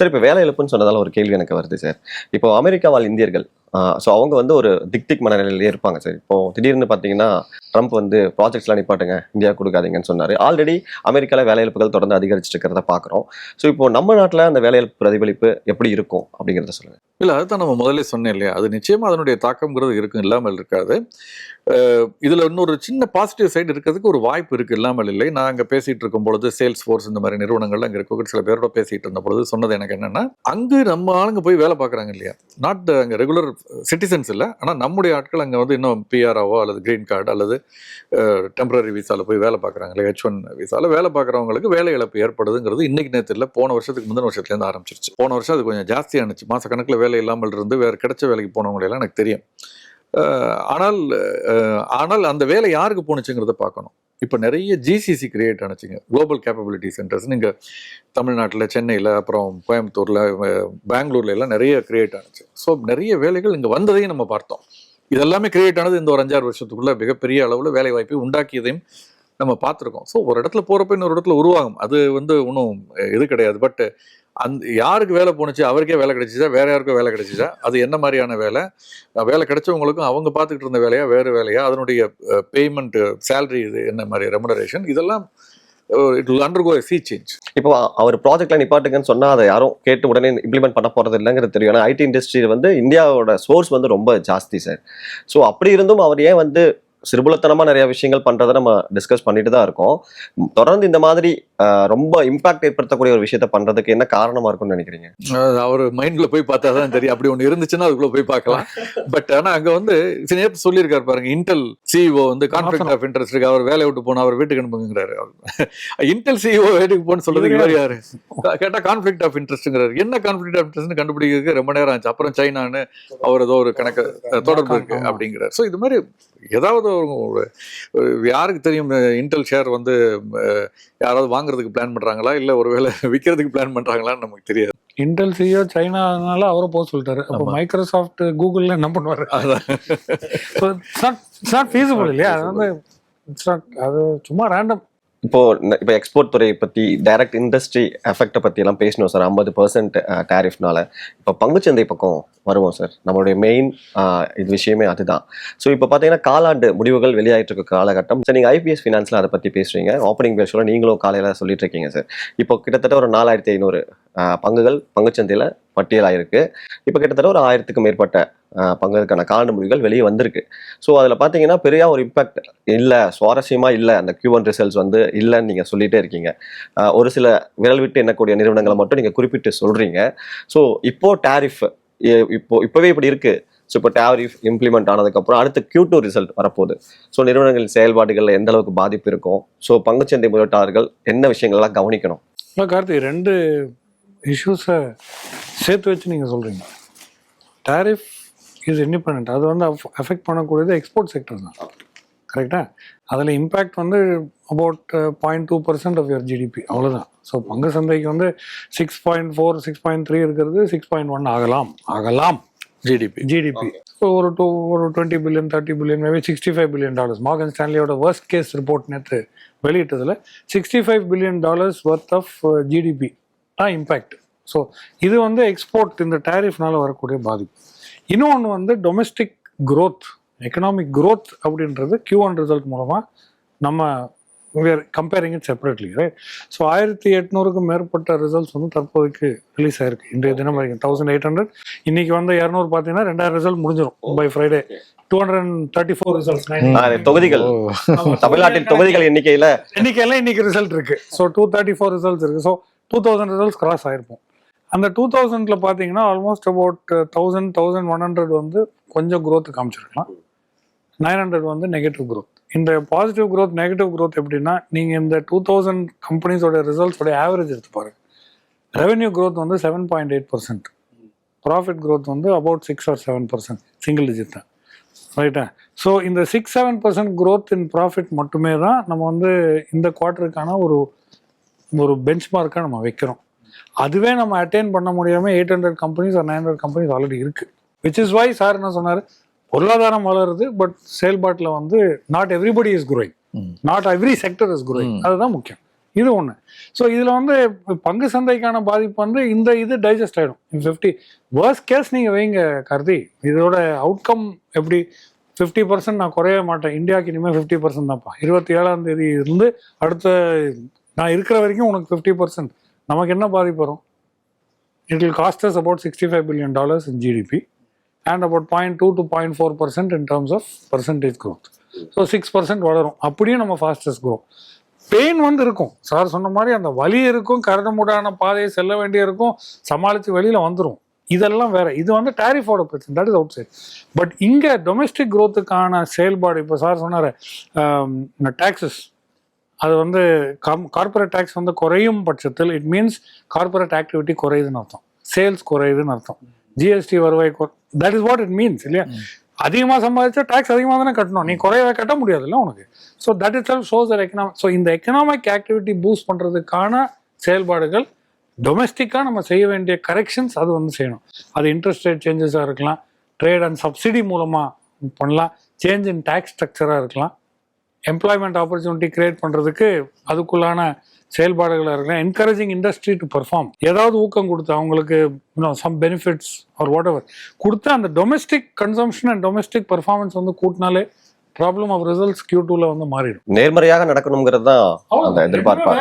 Sir இப்போ வேலை இழப்புன்னு சொன்னதால ஒரு கேள்வி எனக்கு வருது சார். இப்போ அமெரிக்கா வாழ் இந்தியர்கள் ஸோ அவங்க வந்து ஒரு திக் திக் மனநிலையிலே இருப்பாங்க சார் இப்போ திடீர்னு பார்த்தீங்கன்னா ட்ரம்ப் வந்து ப்ராஜெக்ட்ஸ்லாம் நிப்பாட்டுங்க இந்தியா கொடுக்காதீங்கன்னு சொன்னார். ஆல்ரெடி அமெரிக்காவில் வேலையிழப்புகள் தொடர்ந்து அதிகரிச்சுட்டு இருக்கிறத பார்க்குறோம் ஸோ இப்போ நம்ம நாட்டில் அந்த வேலையிழப்பு பிரதிபலிப்பு எப்படி இருக்கும் அப்படிங்கிறத சொல்லுங்கள் இல்லை அதுதான் நம்ம முதல்ல சொன்னேன் இல்லையா? அது நிச்சயமாக அதனுடைய தாக்கம்ங்கிறது இருக்கும் இல்லாமல் இருக்காது. இதில் இன்னொரு சின்ன பாசிட்டிவ் சைடு இருக்கிறதுக்கு ஒரு வாய்ப்பு இருக்குது இல்லாமல் இல்லை. நான் அங்கே பேசிகிட்டு இருக்கும் பொழுது சேல்ஸ் ஃபோர்ஸ் இந்த மாதிரி நிறுவனங்கள் அங்கே இருக்க. சில பேரோட பேசிகிட்டு இருந்த பொழுது சொன்னது எனக்கு என்னென்னா அங்கே நம்ம ஆளுங்க போய் வேலை பார்க்குறாங்க இல்லையா? நாட் அங்கே ரெகுலர் சிட்டிசன்ஸ் இல்லை. ஆனால் நம்முடைய ஆட்கள் அங்கே வந்து இன்னும் பிஆர்ஓ அல்லது கிரீன் கார்டு அல்லது டெம்பரரி விசாவில் போய் வேலை பார்க்குறாங்க ஹெச் ஒன் விசாவில் வேலை பார்க்குறவங்களுக்கு வேலை இழப்பு ஏற்படுதுங்கிறது இன்னைக்கு நேரத்தில் இல்லை போன வருஷத்துக்கு முந்தின வருஷத்துலேருந்து ஆரம்பிச்சிருச்சு. போன வருஷம் அது கொஞ்சம் ஜாஸ்தியானுச்சு மாதக்கணக்கில் வேலை இல்லாமல் இருந்து வேறு கிடைச்ச வேலைக்கு போனவங்களெல்லாம் எனக்கு தெரியும். ஆனால் ஆனால் அந்த வேலை யாருக்கு போணுச்சுங்கிறத பார்க்கணும். இப்போ நிறைய ஜிசிசி கிரியேட் ஆனிச்சுங்க குளோபல் கேப்பபிலிட்டி சென்டர்ஸ் நீங்கள் தமிழ்நாட்டில் சென்னையில் அப்புறம் கோயம்புத்தூரில் பெங்களூர்ல எல்லாம் நிறைய கிரியேட் ஆனச்சு ஸோ நிறைய வேலைகள் இங்கே வந்ததையும் நம்ம பார்த்தோம். இதெல்லாமே கிரியேட் ஆனது இந்த ஒரு அஞ்சாறு வருஷத்துக்குள்ள மிகப்பெரிய அளவில் வேலை வாய்ப்பை உண்டாக்கியதையும் நம்ம பார்த்துருக்கோம். ஸோ ஒரு இடத்துல போகிறப்ப இன்னொரு இடத்துல உருவாகும். அது வந்து ஒன்றும் இது கிடையாது. பட் அந்த யாருக்கு வேலை போணுச்சு? அவருக்கே வேலை கிடைச்சிச்சா வேற யாருக்கும் வேலை கிடைச்சிச்சா அது என்ன மாதிரியான வேலை? வேலை கிடைச்சவங்களுக்கும் அவங்க பார்த்துக்கிட்டு இருந்த வேலையா? வேறு வேலையா? அதனுடைய பேமெண்ட்டு சேலரி இது என்ன மாதிரி? ரெமுனரேஷன் இதெல்லாம் it will undergo a change இப்போ அவர் ப்ராஜெக்ட்ல நிப்பாட்டுங்கன்னு சொன்னா அதை யாரும் கேட்டு உடனே இம்ப்ளிமெண்ட் பண்ண போறது இல்லைங்கிறது தெரியும். ஏன்னா ஐடி இண்டஸ்ட்ரி வந்து இந்தியாவோட சோர்ஸ் வந்து ரொம்ப ஜாஸ்தி சார் ஸோ அப்படி இருந்தும் அவர் ஏன் வந்து சிறுபுலத்தனமாக நிறைய விஷயங்கள் பண்ணுறதை நம்ம டிஸ்கஸ் பண்ணிட்டு தான் இருக்கோம். தொடர்ந்து இந்த மாதிரி ரொம்ப இம்பாக்ட் ஏற்படுத்தக்கூடிய ஒரு விஷயத்த பண்றதுக்கு என்ன காரணமா இருக்கும்னு நினைக்கிறீங்க? அவர் மைண்ட்ல போய் பார்த்தா தான் தெரியும். அப்படி ஒன்று இருந்துச்சுன்னா அதுக்குள்ள போய் பார்க்கலாம். பட் ஆனா அங்க வந்து நேற்று சொல்லியிருக்காரு பாருங்க இன்டெல் சிஇஓ வந்து கான்ஃபிளிக் ஆஃப் இன்ட்ரெஸ்ட் இருக்கு. அவர் வேலையை விட்டு போனா அவர் வீட்டுக்கு அனுப்புங்கிறாரு இன்டெல் சிஇஓ வீட்டுக்கு போன்னு சொல்றதுக்கு இவர் யாரு? கேட்டா கான்ஃபிளிக் ஆஃப் இன்ட்ரெஸ்ட்ங்கிறாரு என்ன கான்ஃபிளிக் ஆஃப் இன்ட்ரெஸ்ட் கண்டுபிடிக்கிறதுக்கு ரொம்ப நேரம் ஆச்சு. அப்புறம் சைனான்னு அவர் ஏதோ ஒரு கணக்கு தொடர்பு இருக்கு. அப்படிங்கிறார். ஸோ இது மாதிரி ஏதாவது யாருக்கு தெரியும் இன்டெல் ஷேர் வந்து யாராவது வாங்குறதுக்கு பிளான் பண்றாங்களா? இல்ல ஒருவேளை விற்கிறதுக்கு பிளான் பண்றாங்களான்னு நமக்கு தெரியாது. இன்டெல் சிஓ சைனானால அவரை போக சொல்லிட்டாரு. அப்போ. மைக்ரோசாஃப்ட் கூகுள்ல என்ன பண்ணுவாரு? அதான். இட்ஸ் நாட் ஃபீஸிபிள் இல்லையா? அது வந்து இட்ஸ் நாட் அது சும்மா ரேண்டம் இப்போ இப்போ எக்ஸ்போர்ட் துறையை பற்றி டைரக்ட் இண்டஸ்ட்ரி எஃபெக்டை பத்தி எல்லாம் பேசணும் சார் ஐம்பது பர்சன்ட் டேரிஃப்னால இப்போ பங்குச்சந்தை பக்கம் வருவோம் சார் நம்மளுடைய மெயின் இது விஷயமே அதுதான். ஸோ இப்போ பார்த்தீங்கன்னா காலாண்டு முடிவுகள் வெளியாகிட்டு இருக்க காலகட்டம் சார் நீங்கள் ஐபிஎஸ் ஃபினான்ஸில் அதை பற்றி பேசுறீங்க. ஓப்பனிங் பேஷோட நீங்களும் காலையில் சொல்லிட்டு இருக்கீங்க சார் இப்போ கிட்டத்தட்ட ஒரு நாலாயிரத்தி ஐநூறு பங்குகள் பங்குச்சந்தையில் பட்டியலாயிருக்கு இப்போ கிட்டத்தட்ட ஒரு ஆயிரத்துக்கும் மேற்பட்ட பங்குக்கான பங்குகளுக்கான காலாண்டு முடிவுகள் வெளியே வந்திருக்கு. ஸோ அதில் பார்த்தீங்கன்னா பெரிய ஒரு இம்பாக்ட் இல்லை சுவாரஸ்யமாக இல்லை அந்த கியூ ஒன் ரிசல்ட்ஸ் வந்து இல்லைன்னு நீங்கள் சொல்லிகிட்டே இருக்கீங்க. ஒரு சில விரல் விட்டு எண்ணக்கூடிய நிறுவனங்களை மட்டும் நீங்கள் குறிப்பிட்டு சொல்கிறீங்க ஸோ இப்போ டேரிஃப் இப்போ இப்போவே இப்படி இருக்குது ஸோ இப்போ டேரிஃப் இம்ப்ளிமெண்ட் ஆனதுக்கப்புறம் அடுத்து கியூ டூ ரிசல்ட் வரப்போகுது. ஸோ நிறுவனங்களின் செயல்பாடுகளில் எந்த அளவுக்கு பாதிப்பு இருக்கும்? ஸோ பங்குச்சந்தை முதலீட்டாளர்கள் என்ன விஷயங்கள்லாம் கவனிக்கணும்? கார்த்தி ரெண்டு இஷ்யூஸை சேர்த்து வச்சு நீங்கள் சொல்கிறீங்க டேரிஃப் இஸ் இண்டிபெண்ட் அது வந்து அஃபெக்ட் பண்ணக்கூடியது எக்ஸ்போர்ட் செக்டர் தான். கரெக்டா அதில் இம்பேக்ட் வந்து about point two percent of your GDP அவ்வளோதான் ஸோ பங்கு சந்தைக்கு வந்து six point four six point three இருக்கிறது சிக்ஸ் பாயிண்ட் ஒன் ஆகலாம். ஆகலாம். ஜிடிபி ஜிடிபி ஸோ ஒரு டூ ஒரு twenty billion thirty billion maybe sixty five billion dollars Morgan ஸ்டான்லியோட worst case report நேற்று வெளியிட்டதில் sixty five billion dollars worth of GDP impact so இது வந்து export இந்த டேரிஃப்னால வரக்கூடிய பாதிப்பு. இன்னொன்று வந்து டொமஸ்டிக் growth எக்கனாமிக் growth அப்படின்றது கியூ ஒன் ரிசல்ட் மூலமாக நம்ம comparing it separately right so ஆயிரத்தி எட்நூறுக்கும் மேற்பட்ட ரிசல்ட்ஸ் வந்து தற்போதைக்கு ரிலீஸ் ஆயிருக்கு. இன்றைய தினம் வரைக்கும் தௌசண்ட் எயிட் ஹண்ட்ரட் இன்னைக்கு வந்து இரநூறு பார்த்தீங்கன்னா ரெண்டாயிரம் ரிசல்ட் முடிஞ்சிடும் by Friday two hundred thirty four results தொகுதிகள். தமிழ்நாட்டின் தொகுதிகள் எண்ணிக்கையில. எண்ணிக்கையில் இன்னைக்கு ரிசல்ட் இருக்கு. So two thirty four results இருக்கு. So two thousand results cross ஆயிருப்போம். அந்த டூ தௌசண்ட்ல பார்த்தீங்கன்னா almost about thousand thousand one hundred வந்து கொஞ்சம் க்ரோத் காமிச்சிருக்கலாம். நைன் ஹண்ட்ரட் வந்து நெகட்டிவ் க்ரோத் இந்த பாசிட்டிவ் க்ரோத் நெகட்டிவ் க்ரோத் எப்படின்னா நீங்கள் இந்த டூ தௌசண்ட் கம்பெனிஸோட ரிசல்ட்ஸோட ஆவரேஜ் எடுத்து பாருங்க. ரெவென்யூ க்ரோத் வந்து seven point eight percent profit growth வந்து about six or seven percent single digit தான். ரைட்டா ஸோ இந்த six seven percent growth in profit மட்டுமே தான் நம்ம வந்து இந்த குவார்ட்டருக்கான ஒரு ஒரு பெஞ்ச் மார்க்காக நம்ம வைக்கிறோம். அதுவே நம்ம அட்டைன் பண்ண முடியாமல் எயிட் ஹண்ட்ரட் கம்பெனிஸ் ஒரு நைன் ஹண்ட்ரட் கம்பெனிஸ் ஆல்ரெடி இருக்கு. விச் இஸ் வை சார் என்ன சொன்னார்? பொருளாதாரம் வளருது பட் செயல்பாட்டில் வந்து not everybody is hmm. Not every sector is hmm. அதுதான் முக்கியம். இது ஒன்று ஸோ இதில் வந்து பங்கு சந்தைக்கான பாதிப்பு வந்து இந்த இது டைஜஸ்ட் ஆகிடும் ஃபிஃப்டி வேர்ஸ்ட் கேஸ் நீங்கள் வைங்க கருதி இதோட அவுட்கம் எப்படி? ஃபிஃப்டி பர்சன்ட் நான் குறைய மாட்டேன். இந்தியாவுக்கு இனிமேல் ஃபிஃப்டி பர்சன்ட் தான்ப்பா. இருபத்தி ஏழாம் தேதி இருந்து அடுத்த நான் இருக்கிற வரைக்கும் உனக்கு ஃபிஃப்டி பர்சன்ட் நமக்கு என்ன பாதிப்பு வரும்? It will cost as about sixty five billion dollars in GDP and about point two to point four percent in terms of percentage growth so six percent வளரும். அப்படியே நம்ம ஃபாஸ்டஸ்ட் க்ரோ பெயின் வந்து இருக்கும். Sir சொன்ன மாதிரி அந்த வலி இருக்கும் கரடுமுடான பாதையை செல்ல வேண்டியிருக்கும் சமாளித்து வெளியில் வந்துடும் இதெல்லாம் வேற. இது வந்து டேரிஃபோட பிரச்சனை. That is out side but இங்கே டொமஸ்டிக் க்ரோத்துக்கான செயல்பாடு இப்போ சார் சொன்னார் டேக்ஸஸ் அது வந்து கம் கார்பரேட் டேக்ஸ் வந்து குறையும் பட்சத்தில் இட் மீன்ஸ் கார்பரேட் ஆக்டிவிட்டி குறையுதுன்னு அர்த்தம். சேல்ஸ் குறையுதுன்னு அர்த்தம். ஜிஎஸ்டி வருவாய் that is what it means இல்லையா? அதிகமாக சம்பாதிச்சா டேக்ஸ் அதிகமாக தானே கட்டணும். நீ குறையவே கட்ட முடியாதுல்ல உனக்கு. So that itself shows the economic so இந்த எக்கனாமிக் ஆக்டிவிட்டி பூஸ்ட் பண்ணுறதுக்கான செயல்பாடுகள் டொமஸ்டிக்காக நம்ம செய்ய வேண்டிய கரெக்ஷன்ஸ் அது வந்து செய்யணும். அது இன்ட்ரெஸ்ட் ரேட் சேஞ்சஸாக இருக்கலாம். ட்ரேட் அண்ட் சப்சிடி மூலமாக பண்ணலாம். சேஞ்ச் இன் டேக்ஸ் ஸ்ட்ரக்சராக இருக்கலாம். எம்ப்ளாய்மெண்ட் ஆப்பர்ச்சுனிட்டி கிரியேட் பண்ணுறதுக்கு அதுக்குள்ளான செயல்பாடுகளாக இருக்கலாம் என்கரேஜிங் இண்டஸ்ட்ரி டு பெர்ஃபார்ம் ஏதாவது ஊக்கம் கொடுத்து அவங்களுக்கு சம் பெனிஃபிட்ஸ் ஆர் வாட் எவர் கொடுத்து அந்த domestic consumption and domestic performance வந்து கூட்டினாலே ப்ராப்ளம் ஆஃப் ரிசல்ட்ஸ் கியூ டூல வந்து மாறிடும். நேர்மறையாக நடக்கணுங்கிறது தான் அந்த எதிர்பார்ப்பா.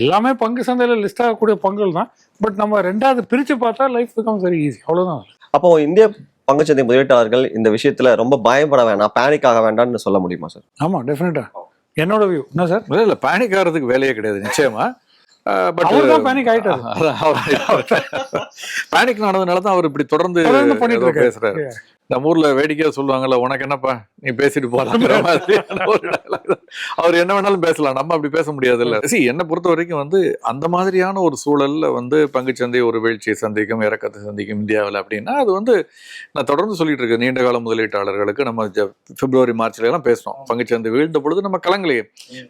எல்லாமே பங்கு சந்தையில லிஸ்ட் ஆகக்கூடிய பங்குகள் தான். பட் நம்ம ரெண்டாவது பிரிச்சு பார்த்தா லைஃப் பிகம்ஸ் வெரி ஈஸி அவ்வளவுதான். அப்போ இந்திய பங்குச்சந்தை முதலீட்டாளர்கள் இந்த விஷயத்துல ரொம்ப பயப்பட வேண்டாம் பேனிக் ஆக வேண்டாம்னு சொல்ல முடியுமா சார் ஆமா டெஃபினட்டா என்னோட வியூ என்ன சார் இல்ல இல்ல பேனிக் ஆகிறதுக்கு வேலையே கிடையாது நிச்சயமா. பட் பேனிக் ஆயிட்டாரு. பேனிக் ஆனதுனால தான். அவர் இப்படி தொடர்ந்து. பேசுறாரு. நம்ம ஊர்ல வேடிக்கையா சொல்லுவாங்கல்ல உனக்கு என்னப்பா? நீ பேசிட்டு போலாங்கிற. அவர் என்ன வேணாலும் பேசலாம் நம்ம அப்படி பேச முடியாது இல்ல சி என்னை பொறுத்த வரைக்கும் வந்து அந்த மாதிரியான ஒரு சூழல்ல வந்து பங்குச்சந்தை ஒரு வீழ்ச்சியை சந்திக்கும் இறக்கத்தை சந்திக்கும் இந்தியாவில் அப்படின்னா அது வந்து நான் தொடர்ந்து சொல்லிட்டு இருக்கேன் நீண்ட கால முதலீட்டாளர்களுக்கு நம்ம பிப்ரவரி மார்ச்ல எல்லாம் பேசணும் பங்குச்சந்தை வீழ்ந்த பொழுது நம்ம கலங்கலையே.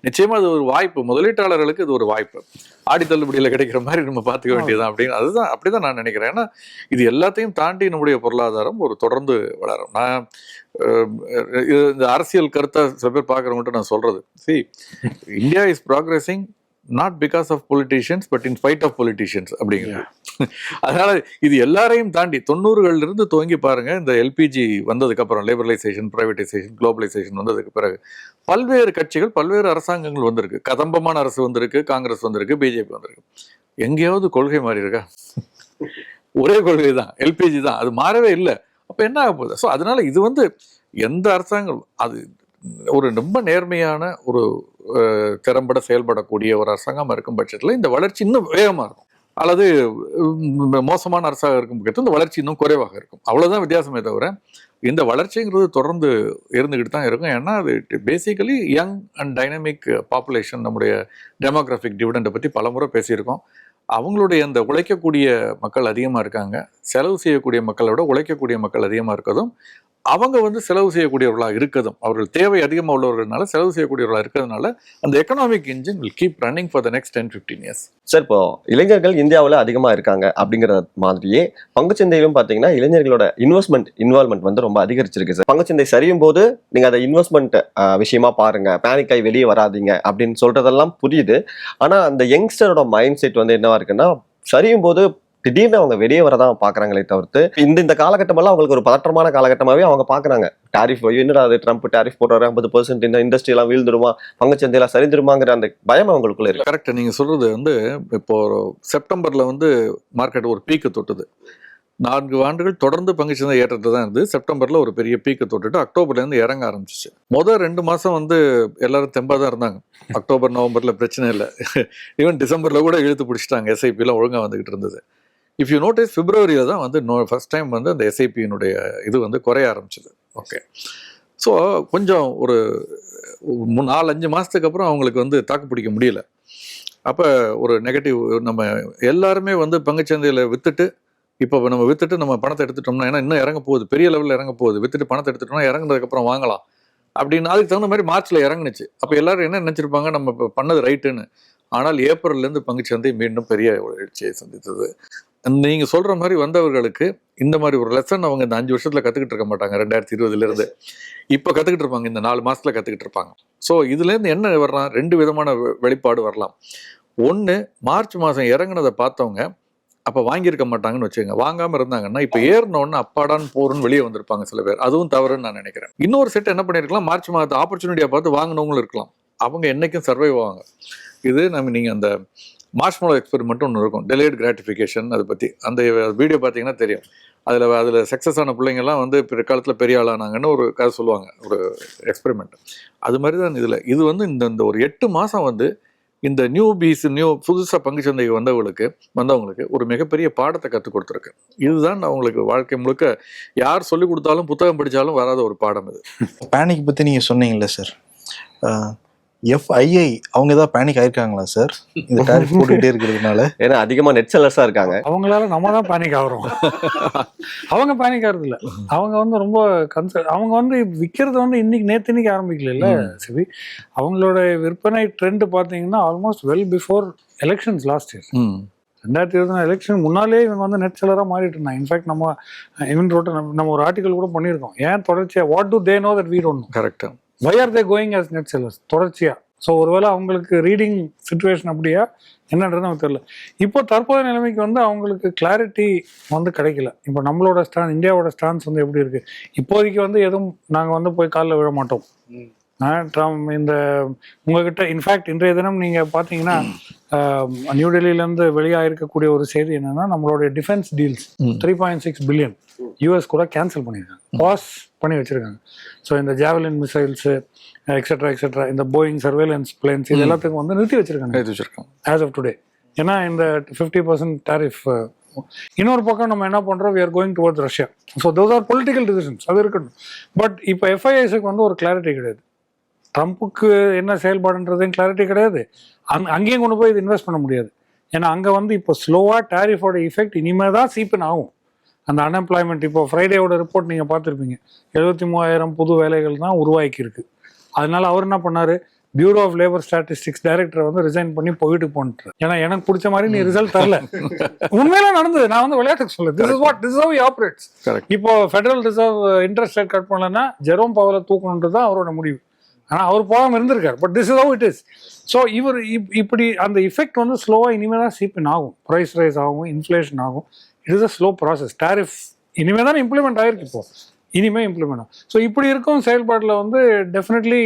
நிச்சயமா அது ஒரு வாய்ப்பு. முதலீட்டாளர்களுக்கு இது ஒரு வாய்ப்பு. ஆடி தள்ளுபடியில கிடைக்கிற மாதிரி நம்ம பார்த்துக்க வேண்டியதுதான் அப்படின்னு. அதுதான் அப்படிதான் நான் நினைக்கிறேன். ஏன்னா இது எல்லாத்தையும் தாண்டி நம்முடைய பொருளாதாரம் ஒரு தொடர்ந்து வளரும். நான் இது இந்த அரசியல் கருத்தை சில பேர் பார்க்குறவங்கள்ட்ட நான் சொல்றது. See India is progressing not because of politicians but in spite of politicians அப்படிங்கிறது. அதனால இது எல்லாரையும் தாண்டி தொண்ணூறுகள்ல இருந்து துவங்கி பாருங்க. இந்த எல்பிஜி வந்ததுக்கு அப்புறம் லேபரலைசேஷன் பிரைவேடைசேஷன் குளோபலைசேஷன் வந்ததுக்கு பிறகு பல்வேறு கட்சிகள் பல்வேறு அரசாங்கங்கள் வந்திருக்கு. கதம்பமான அரசு வந்திருக்கு காங்கிரஸ் வந்திருக்கு பிஜேபி வந்திருக்கு. எங்கேயாவது கொள்கை மாறி இருக்கா? ஒரே கொள்கை தான் எல்பிஜி தான். அது மாறவே இல்லை. அப்போ என்ன ஆக போகுது? ஸோ அதனால இது வந்து எந்த அரசாங்கம் அது ஒரு ரொம்ப நேர்மையான ஒரு திறம்பட செயல்படக்கூடிய ஒரு அரசாங்கமாக இருக்கும் பட்சத்தில் இந்த வளர்ச்சி இன்னும் வேகமாக இருக்கும். அல்லது மோசமான அரசாக இருக்கும் பட்சத்தில் இந்த வளர்ச்சி இன்னும் குறைவாக இருக்கும். அவ்வளோதான் வித்தியாசமே தவிர இந்த வளர்ச்சிங்கிறது தொடர்ந்து இருந்துக்கிட்டு தான் இருக்கும். ஏன்னா அது basically young and dynamic population நம்முடைய டெமோக்ராஃபிக் டிவிடெண்டை பற்றி பலமுறை பேசியிருக்கோம். அவங்களுடைய அந்த உழைக்கக்கூடிய மக்கள் அதிகமாக இருக்காங்க. செலவு செய்யக்கூடிய மக்களை விட உழைக்கக்கூடிய மக்கள் அதிகமாக இருக்கிறதும் அவங்க வந்து செலவு செய்யக்கூடியவர்களாக இருக்கதும் அவர்கள் தேவை அதிகமாக உள்ளவர்களால செலவு செய்யக்கூடியவர்களாக இருக்கிறதுனால அந்த economic engine will keep running for the next ten fifteen years sir இப்போ இளைஞர்கள் இந்தியாவில் அதிகமாக இருக்காங்க அப்படிங்கிற மாதிரியே பங்குச்சந்தையிலும் பார்த்தீங்கன்னா இளைஞர்களோட இன்வெஸ்ட்மெண்ட் இன்வால்மெண்ட் வந்து ரொம்ப அதிகரிச்சிருக்கு சார் பங்குச்சந்தை சரியும் போது நீங்கள் அதை இன்வெஸ்ட்மெண்ட் விஷயமா பாருங்க. பேனிக் ஆகி வெளியே வராதீங்க அப்படின்னு சொல்றதெல்லாம் புரியுது. ஆனால் அந்த யங்ஸ்டரோட மைண்ட் செட் வந்து என்னவா இருக்குன்னா சரியும் போது திடீர்னு அவங்க வெளியே வரதான் பாக்குறாங்களே தவிர்த்து இந்த இந்த காலகட்டமெல்லாம் அவங்களுக்கு ஒரு பதற்றமான காலகட்டமாவே அவங்க பாக்குறாங்க. டாரிஃப் என்னடா அது ட்ரம்ப் டாரிஃப் போடுறாரு ஐம்பது பர்சன்ட் இந்த இண்டஸ்ட்ரி எல்லாம் வீழ்ந்துருமா பங்குச்சந்தையெல்லாம் சரிந்துருமாங்கிற அந்த பயம் அவங்களுக்குள்ள இருக்கு. கரெக்ட் நீங்க சொல்றது வந்து இப்போ செப்டம்பர்ல வந்து மார்க்கெட் ஒரு பீக்கு தொட்டுது. நான்கு ஆண்டுகள் தொடர்ந்து பங்குச்சந்தை ஏற்றத்தை தான் இருந்து செப்டம்பர்ல ஒரு பெரிய பீக்கு தொட்டுட்டு அக்டோபர்ல இருந்து இறங்க ஆரம்பிச்சிச்சு. முதல் ரெண்டு மாசம் வந்து எல்லாரும் தெம்பா தான் இருந்தாங்க. அக்டோபர் நவம்பர்ல பிரச்சனை இல்லை. ஈவன் டிசம்பர்ல கூட இழுத்து பிடிச்சிட்டாங்க. எஸ்ஐபிலாம் ஒழுங்கா வந்துகிட்டு இருந்தது. இஃப் யூ நோட்டீஸ் பிப்ரவரியில் தான் வந்து நோ ஃபர்ஸ்ட் டைம் வந்து அந்த எஸ்ஐபியினுடைய இது வந்து குறைய ஆரம்பிச்சது. ஓகே ஸோ கொஞ்சம் ஒரு நாலு அஞ்சு மாதத்துக்கு அப்புறம் அவங்களுக்கு வந்து தாக்கு பிடிக்க முடியல. அப்போ ஒரு நெகட்டிவ் நம்ம எல்லாருமே வந்து பங்குச்சந்தையில் விற்றுட்டு இப்போ நம்ம விற்றுட்டு நம்ம பணத்தை எடுத்துட்டோம்னா ஏன்னா இன்னும் இறங்க போகுது. பெரிய லெவலில் இறங்க போகுது. வித்துட்டு பணத்தை எடுத்துட்டோம்னா இறங்குனதுக்கப்புறம் வாங்கலாம். அப்படின்னு அதுக்கு தகுந்த மாதிரி மார்ச்ல இறங்குனுச்சு. அப்போ எல்லாரும் என்ன நினச்சிருப்பாங்க? நம்ம இப்போ பண்ணது ரைட்டுன்னு ஆனால் ஏப்ரல்லேருந்து பங்குச்சந்தை மீண்டும் பெரிய எழுச்சியை சந்தித்தது. நீங்கள் சொல்கிற மாதிரி வந்தவர்களுக்கு இந்த மாதிரி ஒரு லெசன் அவங்க இந்த அஞ்சு வருஷத்தில் கற்றுக்கிட்டு இருக்க மாட்டாங்க ரெண்டாயிரத்தி இருபதுலேருந்து இப்போ கற்றுக்கிட்டு இருப்பாங்க இந்த நாலு மாதத்தில் கற்றுக்கிட்டு இருப்பாங்க. ஸோ இதுலேருந்து என்ன வரலாம்? ரெண்டு விதமான வெ- வெளிப்பாடு வரலாம். ஒன்று மார்ச் மாதம் இறங்குனதை பார்த்தவங்க அப்போ வாங்கியிருக்க மாட்டாங்கன்னு வச்சுக்கோங்க. வாங்காமல் இருந்தாங்கன்னா இப்போ ஏறின அப்பாடான்னு போறோம்னு வெளியே வந்திருப்பாங்க சில பேர். அதுவும் தவறுன்னு நான் நினைக்கிறேன். இன்னொரு செட் என்ன பண்ணியிருக்கலாம்? மார்ச் மாதத்தை ஆப்பர்ச்சுனிட்டியாக பார்த்து வாங்கினவங்களும் இருக்கலாம். அவங்க என்றைக்கும் சர்வைவ் ஆவாங்க. இது நம்ம நீங்கள் அந்த மார்ஷ்மலோ எக்ஸ்பெரிமெண்ட்டும் ஒன்று இருக்கும். டெலேட் கிராட்டிஃபிகேஷன் அதை பற்றி அந்த வீடியோ பார்த்தீங்கன்னா தெரியும். அதில் அதில் சக்ஸஸ் ஆன பிள்ளைங்கள்லாம் வந்து பிற்காலத்தில் பெரிய ஆளானாங்கன்னு ஒரு கதை சொல்லுவாங்க. ஒரு எக்ஸ்பெரிமெண்ட் அது மாதிரி தான் இதில். இது வந்து இந்த இந்த ஒரு எட்டு மாதம் வந்து இந்த நியூ பீஸ் நியூ புதுசாக பங்குச்சந்தைக்கு வந்தவங்களுக்கு வந்தவங்களுக்கு ஒரு மிகப்பெரிய பாடத்தை கற்றுக் கொடுத்துருக்கு. இதுதான் அவங்களுக்கு வாழ்க்கை முழுக்க யார் சொல்லிக் கொடுத்தாலும் புத்தகம் படித்தாலும் வராத ஒரு பாடம் இது. பேனிக் பற்றி நீங்கள் சொன்னீங்கல்ல சார் எஃப்ஐஐ அவங்க ஏதாவது பேனிக் ஆயிருக்காங்களா சார் இந்த டேரிஃப் போட்டுக்கிட்டே இருக்கிறதுனால. ஏன்னா அதிகமா நெட் செல்லர்ஸா இருக்காங்க. அவங்களால நம்ம தான் பேனிக் ஆகிறோம். அவங்க பேனிக் ஆகிறது இல்ல. அவங்க வந்து ரொம்ப கன்சர் அவங்க வந்து விற்கிறது வந்து இன்னைக்கு நேத்து இன்னைக்கு ஆரம்பிக்கல சரி. அவங்களோட விற்பனை ட்ரெண்ட் பாத்தீங்கன்னா almost well before elections last year ரெண்டாயிரத்தி இருபத்தி எலெக்ஷன் முன்னாலே இவங்க வந்து நெட் செல்லராக மாறிட்டு இருந்தாங்க இன்ஃபேக்ட் நம்ம இவன் ரோட்ட நம்ம ஒரு ஆர்டிகல் கூட பண்ணியிருக்கோம். ஏன் தொடர்ச்சியா what do they know that we don't கரெக்டாக why are they going as net sellers தொடர்ச்சியாக ஸோ ஒருவேளை அவங்களுக்கு ரீடிங் சுச்சுவேஷன் அப்படியா? என்னன்றது நமக்கு தெரியல. இப்போ தற்போதைய நிலைமைக்கு வந்து அவங்களுக்கு கிளாரிட்டி வந்து கிடைக்கல. இப்போ நம்மளோட ஸ்டாண்ட் இந்தியாவோட ஸ்டான்ஸ் வந்து எப்படி இருக்குது இப்போதைக்கு வந்து எதுவும் நாங்கள் வந்து போய் காலில் விழ மாட்டோம். ட்ரம்- இந்த உங்ககிட்ட இன்ஃபேக்ட் இன்றைய தினம் நீங்க பாத்தீங்கன்னா நியூ டெல்லியிலேருந்து வெளியாயிருக்கக்கூடிய ஒரு செய்தி என்னன்னா நம்மளுடைய defence deals. Three point six billion US கூட கேன்சல் பண்ணியிருக்காங்க. பாஸ் பண்ணி வச்சிருக்காங்க. ஸோ இந்த ஜாவலின் மிசைல்ஸ் எக்ஸெட்ரா எக்ஸெட்ரா இந்த போயிங் சர்வேலன்ஸ் பிளேன்ஸ் இது எல்லாத்துக்கும் வந்து நிறுத்தி வச்சிருக்காங்க. எழுதி வச்சிருக்கோம் ஆஸ் ஆஃப் டுடே ஏன்னா இந்த ஃபிஃப்டி பர்சன்ட் டேரிஃப் இன்னொரு பக்கம் நம்ம என்ன பண்றோம்? We are going towards Russia so those are political decisions அது இருக்கட்டும். பட் இப்போ எஃப்ஐஎஸ்க்கு வந்து ஒரு கிளாரிட்டி கிடையாது. ட்ரம்ப்புக்கு என்ன செயல்பாடுன்றதையும் கிளாரிட்டி கிடையாது. அங் அங்கேயும் கொண்டு போய் இது இன்வெஸ்ட் பண்ண முடியாது. ஏன்னா அங்கே வந்து இப்போ ஸ்லோவாக டேரிஃபோட இஃபெக்ட் இனிமேல் தான் சீப்பன் ஆகும். அந்த அன்எம்ப்ளாய்மெண்ட் இப்போ ஃப்ரைடேவோட ரிப்போர்ட் நீங்கள் பார்த்துருப்பீங்க. எழுபத்தி மூவாயிரம் புது வேலைகள் தான் உருவாக்கி இருக்கு அதனால அவர் என்ன பண்ணாரு? Bureau of labour statistics director வந்து ரிசைன் பண்ணி போயிட்டு போன்ட்டு ஏன்னா எனக்கு பிடிச்ச மாதிரி நீ ரிசல்ட் தரல. உண்மையில நடந்தது. நான் வந்து விளையாட்டுக்கு சொல்ல this is what this how operates இப்போ federal reserve interest rate cut பண்ணலன்னா ஜெரோம் பவரை தூக்கணுன்றது தான் அவரோட முடிவு. ஆனால் அவர் போகாமல் இருந்திருக்கார். But this is how it is so இவர் இப்- இப்படி அந்த இஃபெக்ட் வந்து ஸ்லோவாக இனிமே தான் சீப்பின் ஆகும். ப்ரைஸ் ரைஸ் ஆகும் இன்ஃப்ளேஷன் ஆகும். It is a slow process tariff இனிமே தான் இம்ப்ளிமெண்ட் ஆயிருக்கு இப்போ. இனிமேல் இம்ப்ளிமெண்ட் ஆகும். ஸோ இப்படி இருக்கும் செயல்பாட்டில் வந்து டெஃபினெட்லி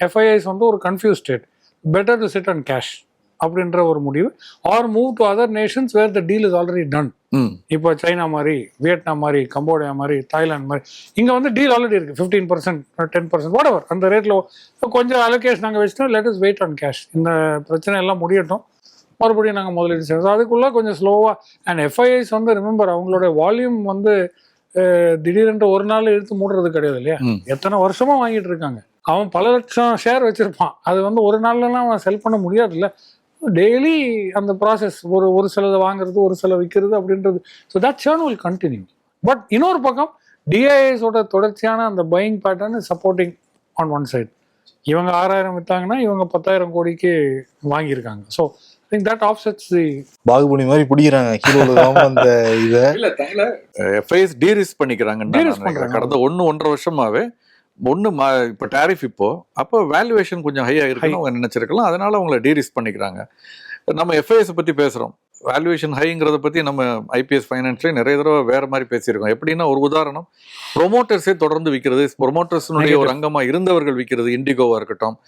எஃப்ஐஐஸ் வந்து ஒரு confuse state better to sit and cash அப்படின்ற ஒரு முடிவு. Or move to other nations where the deal is already done இப்போ சைனா மாதிரி வியட்நாம் மாதிரி கம்போடியா மாதிரி தாய்லாந்து மாதிரி இங்கே வந்து டீல் ஆல்ரெடி இருக்கு. Fifteen percent ten percent what அந்த ரேட்டில் கொஞ்சம் அலோகேஷன் நாங்கள் வச்சுட்டோம். Let is wait on cash இந்த பிரச்சனை எல்லாம் முடியட்டும். மறுபடியும் நாங்கள் முதலீடு செய்வோம் So அதுக்குள்ள கொஞ்சம் ஸ்லோவாக அண்ட் எஃப்ஐஐஸ் வந்து ரிமெம்பர் அவங்களோட வால்யூம் வந்து திடீரென்று ஒரு நாள் எடுத்து மூடுறது கிடையாது இல்லையா. எத்தனை வருஷமா வாங்கிட்டு இருக்காங்க? அவன் பல லட்சம் ஷேர் வச்சிருப்பான். அது வந்து ஒரு நாள்லலாம் அவன் செல் பண்ண முடியாது இல்ல டெய்லி அந்த ப்ராசஸ் ஒரு ஒரு சிலதை வாங்குறது ஒரு சில விற்கிறது அப்படின்றது. So that churn will continue but இன்னொரு பக்கம் டிஐஎஸோட தொடர்ச்சியான அந்த buying pattern supporting on one side இவங்க ஆறாயிரம் வித்தாங்கன்னா இவங்க பத்தாயிரம் கோடிக்கு வாங்கியிருக்காங்க. So think that offsets the Baahubali மாதிரி பிடிக்கிறாங்க. ஹீரோல அந்த இத. இல்ல தங்களை எஃப்ஐஎஸ் டீரிஸ். பண்றாங்க. கடந்த ஒன்னு ஒன்றரை வருஷமாவே ஒன்னு மா- இப்ப டாரிஃப் இப்போ அப்போ வேல்யூவேஷன் கொஞ்சம் ஹையா இருக்குன்னு அவங்க நினைச்சிருக்கலாம். அதனால அவங்கள டீரிஸ் பண்ணிக்கிறாங்க. நம்ம எஃப்ஐஎஸ் பத்தி பேசுறோம். வேல்யூவேஷன் ஹைங்கிறத பத்தி நம்ம ஐபிஎஸ் ஃபைனான்ஸ்லேயே நிறைய தடவை வேற மாதிரி பேசியிருக்கோம். எப்படின்னா ஒரு உதாரணம். ப்ரொமோட்டர்ஸே தொடர்ந்து விற்கிறது ப்ரொமோட்டர்ஸ்னுடைய ஒரு அங்கமா இருந்தவர்கள் விற்கிறது இண்டிகோவா இருக்கட்டும்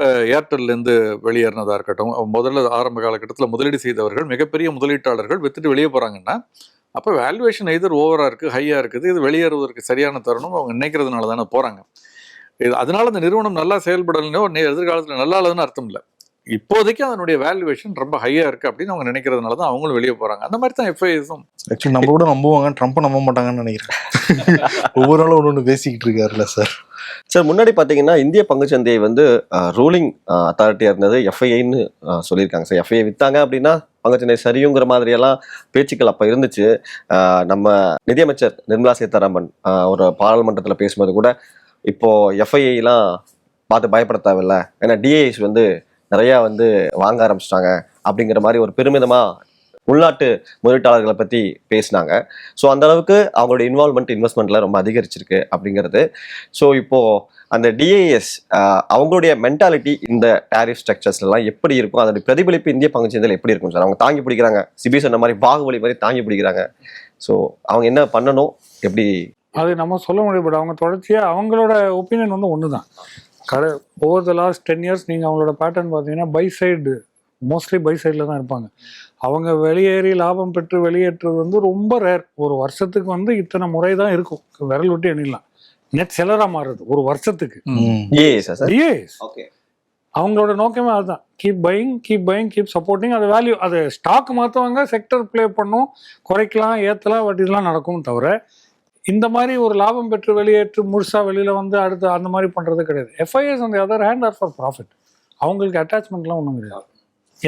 அஹ் ஏர்டெல்ல இருந்து வெளியேறினதா இருக்கட்டும் முதல்ல ஆரம்ப காலகட்டத்தில் முதலீடு செய்தவர்கள் மிகப்பெரிய முதலீட்டாளர்கள் வித்துட்டு வெளியே போறாங்கன்னா அப்போ வேல்யூவேஷன் எதிர் ஓவரா இருக்கு ஹையா இருக்குது இது வெளியேறுவதற்கு சரியான தருணம் அவங்க நினைக்கிறதுனால தானே போறாங்க. இது அதனால அந்த நிறுவனம் நல்லா செயல்படலைன்னோ நே- எதிர்காலத்துல நல்லா இல்லைன்னு அர்த்தம் இல்லை. இப்போதைக்கு அதனுடைய வேல்யூவேஷன் ரொம்ப ஹையா இருக்கு அப்படின்னு அவங்க நினைக்கிறதுனால தான் அவங்களும் வெளியே போறாங்க. அந்த மாதிரி தான் எஃப்ஐஎஸும் ஆக்சுவலி நம்ம கூட நம்புவாங்க ட்ரம்ப்பை நம்ப மாட்டாங்கன்னு நினைக்கிறேன். ஒவ்வொரு நாளும் ஒன்று ஒன்று பேசிக்கிட்டு இருக்காருல்ல சார் சார் முன்னாடி பார்த்தீங்கன்னா இந்திய பங்குச்சந்தையை வந்து ரூலிங் அத்தாரிட்டியாக இருந்தது. எஃப்ஐஐன்னு சொல்லியிருக்காங்க. சார் எஃப்ஐஐ விற்றாங்க அப்படின்னா பங்குச்சந்தை சரியுங்கிற மாதிரியெல்லாம் பேச்சுக்கள் அப்போ இருந்துச்சு. நம்ம நிதியமைச்சர் நிர்மலா சீதாராமன் ஒரு பாராளுமன்றத்தில் பேசும்போது கூட இப்போது எஃப்ஐஐலாம் பார்த்து பயப்பட தேவையில்ல. ஏன்னா டிஏஎஸ் வந்து நிறையா வந்து வாங்க ஆரம்பிச்சிட்டாங்க. அப்படிங்கிற மாதிரி ஒரு பெருமிதமாக உள்நாட்டு முதலீட்டாளர்களை பற்றி பேசினாங்க. ஸோ அந்த அளவுக்கு அவங்களோட இன்வால்மெண்ட் இன்வெஸ்ட்மெண்ட்ல ரொம்ப அதிகரிச்சிருக்கு அப்படிங்கிறது. ஸோ இப்போ அந்த டிஏஎஸ் அவங்களுடைய மென்டாலிட்டி இந்த டேரிஃப் ஸ்ட்ரக்சர்ஸ்லாம் எப்படி இருக்கும்? அதோட பிரதிபலிப்பு இந்திய பங்குச்சந்தையில் எப்படி இருக்கும்? சார் அவங்க தாங்கி பிடிக்கிறாங்க. சிபி சொன்ன மாதிரி பாகுபலி மாதிரி தாங்கி பிடிக்கிறாங்க. ஸோ அவங்க என்ன பண்ணணும்? எப்படி? அது நம்ம சொல்ல முடியும் பட் அவங்க தொடர்ச்சியாக அவங்களோட ஒப்பீனியன் வந்து ஒன்று தான் கடை over the last ten years நீங்கள் அவங்களோட பேட்டர்ன் பார்த்தீங்கன்னா பை சைடு மோஸ்ட்லி பை சைடில் தான் இருப்பாங்க. அவங்க வெளியேறி லாபம் பெற்று வெளியேற்றுறது வந்து ரொம்ப ரேர் ஒரு வருஷத்துக்கு வந்து இத்தனை முறை தான் இருக்கும். விரல் விட்டு எண்ணிடலாம். நெட் செலராக மாறுது. ஒரு வருஷத்துக்கு. அவங்களோட நோக்கமே அதுதான். Keep buying keep buying keep supporting அது வேல்யூ அது ஸ்டாக் மாற்றுவாங்க செக்டர் ப்ளே பண்ணும். குறைக்கலாம் ஏற்றலாம் பட் இதெல்லாம் நடக்கும் தவிர இந்த மாதிரி ஒரு லாபம் பெற்று வெளியேற்று முழுசா வெளியில வந்து அடுத்து அந்த மாதிரி பண்றது கிடையாது. எஃப்ஐஎஸ் அந்த other hand are for profit அவங்களுக்கு அட்டாச்மெண்ட்லாம் ஒன்றும் கிடையாது.